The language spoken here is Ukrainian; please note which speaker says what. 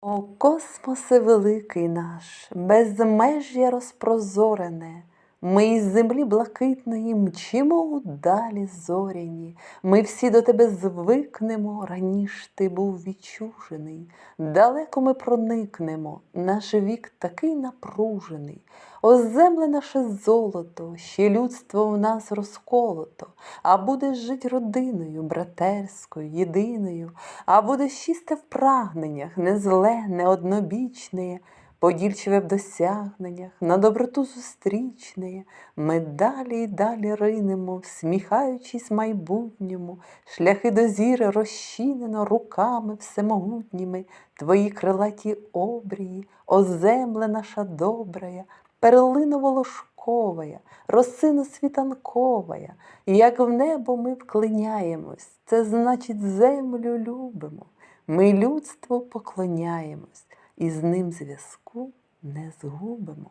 Speaker 1: О, космосе великий наш, безмежжя розпрозорене, ми із землі блакитної мчимо далі зоряні, ми всі до тебе звикнемо, раніш ти був відчужений, далеко ми проникнемо, наш вік такий напружений, о земле наше золото, ще людство в нас розколото, а будеш жить родиною, братерською, єдиною, а будеш чисте в прагненнях, не зле, не однобічне, подільчиве в досягненнях, на доброту зустрічне, ми далі й далі ринемо, всміхаючись майбутньому, шляхи до зіри розчинено руками всемогутніми, твої крилаті обрії, о земле наша добрая, перлино волошковая, росино світанковая, як в небо ми вклиняємось, це значить землю любимо. Ми людству поклоняємось і з ним зв'язку не згубимо.